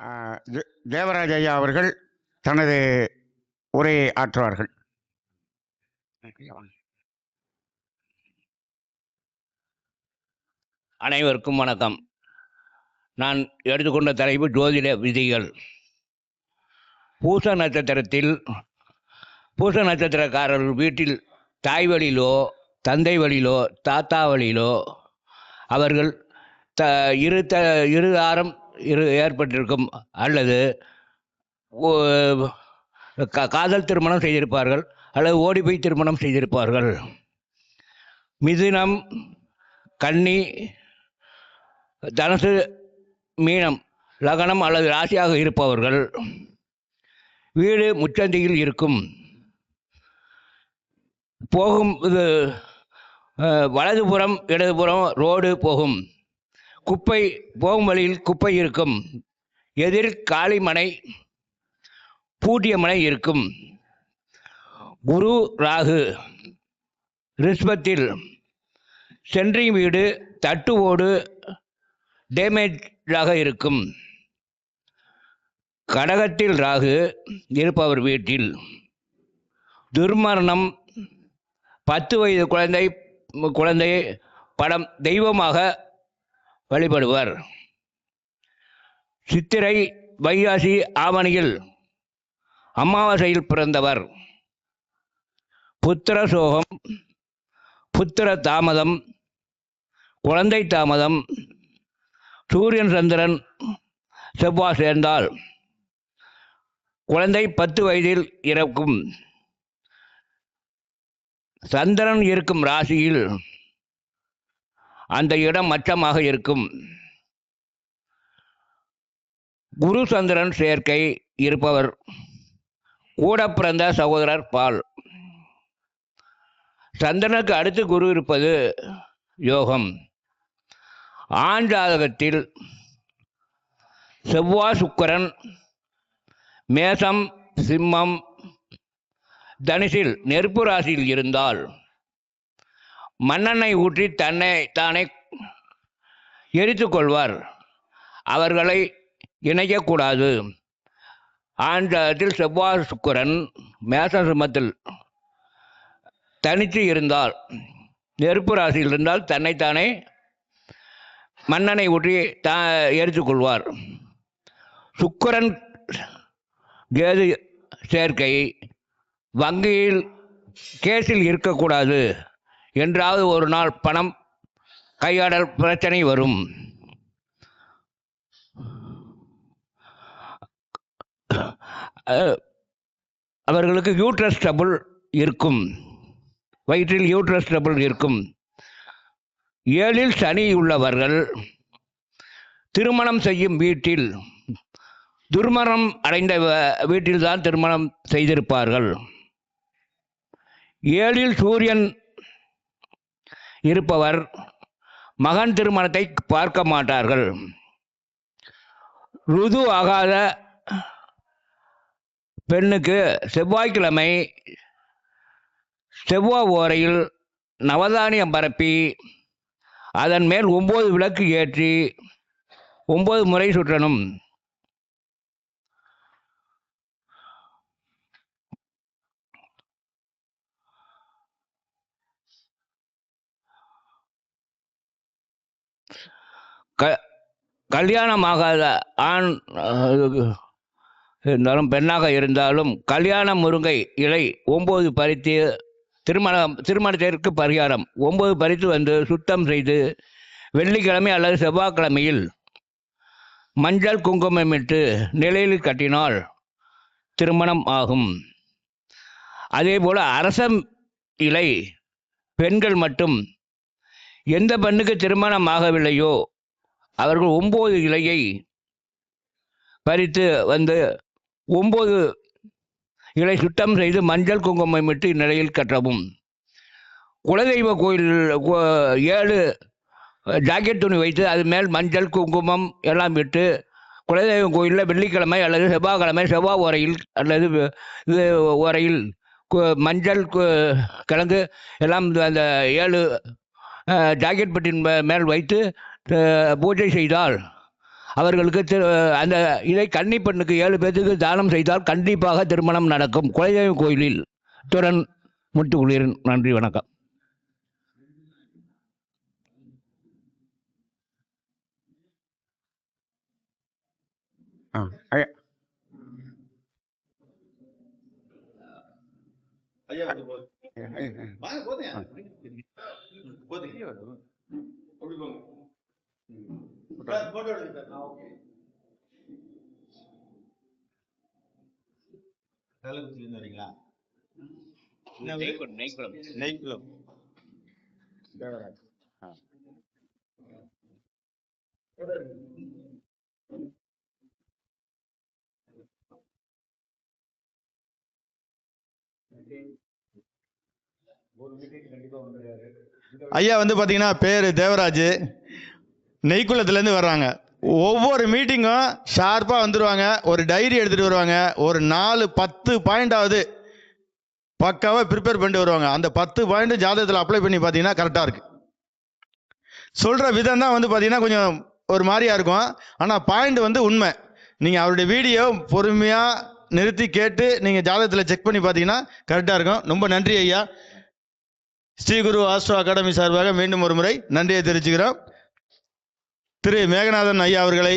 தேவராஜய்யா தேவராஜ் ஐயா அவர்கள் தனது உரையை ஆற்றுவார்கள். அனைவருக்கும் வணக்கம். நான் எடுத்துக்கொண்ட தலைப்பு ஜோதிட விதிகள். பூச நட்சத்திரத்தில் பூச நட்சத்திரக்காரர்கள் வீட்டில் தாய் வழியிலோ தந்தை வழியிலோ தாத்தா வழியிலோ அவர்கள் த இரு த இரு ஆரம் ஏற்பட்டிருக்கும் அல்லது ஓ- கா- காதல் திருமணம் செய்திருப்பார்கள் அல்லது ஓடி போய் திருமணம் செய்திருப்பார்கள். மிதுனம் கன்னி தனுசு மீனம் லகனம் அல்லது ராசியாக இருப்பவர்கள் வீடு முச்சந்தியில் இருக்கும். போகும் இது வலதுபுறம் இடதுபுறம் ரோடு போகும். குப்பை போகும் வழியில் குப்பை இருக்கும். எதிர் காளிமனை பூட்டிய மனை இருக்கும். குரு ராகு ரிஷ்பத்தில் சென்ட்ரிங் வீடு தட்டு ஓடு டேமேஜாக இருக்கும். கடகத்தில் ராகு இருப்பவர் வீட்டில். துர்மரணம் பத்து வயது குழந்தை குழந்தை படம் தெய்வமாக வழிபடுவர். சித்திரை வைகாசி ஆவணியில் அமாவாசையில் பிறந்தவர். புத்திர சோகம் புத்திர தாமதம் குழந்தை தாமதம் சூரியன் சந்திரன் செவ்வாய் சேர்ந்தால் குழந்தை பத்து வயதில் இறக்கும். சந்திரன் இருக்கும் ராசியில் அந்த இடம் மச்சமாக இருக்கும். குரு சந்திரன் சேர்க்கை இருப்பவர். கூட பிறந்த சகோதரர் பால். சந்திரனுக்கு அடுத்து குரு இருப்பது யோகம். ஆண் ஜாதகத்தில் செவ்வாய் சுக்கரன் மேசம் சிம்மம் தனுசில் நெருப்பு ராசியில் இருந்தால் மண்ணெண்ணெய் ஊற்றி தன்னை தானே எரித்து கொள்வார். அவர்களை இணைக்கக்கூடாது. ஆண்டத்தில் செவ்வாய் சுக்கரன் மேச சிம்மத்தில் தனித்து இருந்தால் நெருப்பு ராசியில் இருந்தால் தன்னைத்தானே மண்ணெண்ணை ஊற்றி தா எரித்துக்கொள்வார் சுக்கரன் கேது சேர்க்கை வங்கியில் கேஸில் இருக்கக்கூடாது. என்றாவது ஒரு நாள் பணம் கையாடல் பிரச்சனை வரும். அவர்களுக்கு யூட்ரஸ் டபுள் இருக்கும். வயிற்றில் யூட்ரஸ் டபுள் இருக்கும். ஏழில் சனி உள்ளவர்கள் திருமணம் செய்யும் வீட்டில் துர்மணம் அடைந்த வீட்டில்தான் திருமணம் செய்திருப்பார்கள். ஏழில் சூரியன் இருப்பவர் மகன் திருமணத்தை பார்க்க மாட்டார்கள். ருது ஆகாத பெண்ணுக்கு செவ்வாய்க்கிழமை செவ்வாய் ஓரையில் நவதானியம் பரப்பி அதன் மேல் ஒம்பது விளக்கு ஏற்றி ஒம்பது முறை சுற்றணும். க கல்யாணமாகாத ஆண் இருந்தாலும் பெண்ணாக இருந்தாலும் கல்யாண முருங்கை இலை ஒம்பது பறித்து திருமணம் திருமணத்திற்கு பரிகாரம். ஒம்பது பறித்து வந்து சுத்தம் செய்து வெள்ளிக்கிழமை அல்லது செவ்வாய்க்கிழமையில் மஞ்சள் குங்குமமிட்டு நிலையில் கட்டினால் திருமணம் ஆகும். அதே போல் அரசம் இலை பெண்கள் மட்டும் எந்த பெண்ணுக்கு திருமணம் ஆகவில்லையோ அவர்கள் ஒம்பது இலையை பறித்து வந்து ஒம்பது இலை சுத்தம் செய்து மஞ்சள் குங்குமம் இட்டு நிலையில் கட்டவும். குலதெய்வ கோயில் கோ- ஏழு ஜாக்கெட் துணி வைத்து அது மேல் மஞ்சள் குங்குமம் எல்லாம் விட்டு குலதெய்வம் கோயிலில் வெள்ளிக்கிழமை அல்லது செவ்வாய்க்கிழமை செவ்வாய் உரையில் அல்லது இது ஓரையில் கு- மஞ்சள் கிழங்கு எல்லாம் அந்த ஏழு ஜாக்கெட் பெட்டின் மே- மேல் வைத்து பூஜை செய்தால் அவர்களுக்கு திரு அந்த இதை கன்னி பெண்ணுக்கு ஏழு பேர்த்துக்கு தானம் செய்தால் கண்டிப்பாக திருமணம் நடக்கும். குலதெய்வ கோயிலில் துறன் முத்துக்குளிரன் நன்றி வணக்கம். ஆ ஐயா. ஐயா வந்து போதும். அப்படி போங்க எடுங்க சார். கள்ளக்குறிச்சியிலிருந்து வரீங்களா? நெய்க்குளம் தேவராஜ் ஆ ஐயா வந்து பார்த்தீங்கன்னா பேர் தேவராஜ். நெய்க்குளத்துலேருந்து வர்றாங்க. ஒவ்வொரு மீட்டிங்கும் ஷார்ப்பாக வந்துடுவாங்க ஒரு டைரி எடுத்துகிட்டு வருவாங்க. ஒரு நாலு பத்து பாயிண்டாவது பக்காவாக ப்ரிப்பேர் பண்ணிட்டு வருவாங்க. அந்த பத்து பாயிண்ட் ஜாதகத்தில் அப்ளை பண்ணி பார்த்தீங்கன்னா கரெக்டாக இருக்குது சொல்கிற விதம் தான் வந்து பார்த்தீங்கன்னா கொஞ்சம் ஒரு மாதிரியா இருக்கும். ஆனால் பாயிண்ட் வந்து உண்மை. நீங்கள் அவருடைய வீடியோ பொறுமையாக நிறுத்தி கேட்டு நீங்கள் ஜாதகத்தில் செக் பண்ணி பார்த்தீங்கன்னா கரெக்டாக இருக்கும். ரொம்ப நன்றி ஐயா. ஸ்ரீகுரு ஆஸ்ட்ரோ அகாடமி சார்பாக மீண்டும் ஒரு முறை நன்றியை தெரிவிச்சுக்கிறோம். திரு மேகநாதன் ஐயா அவர்களை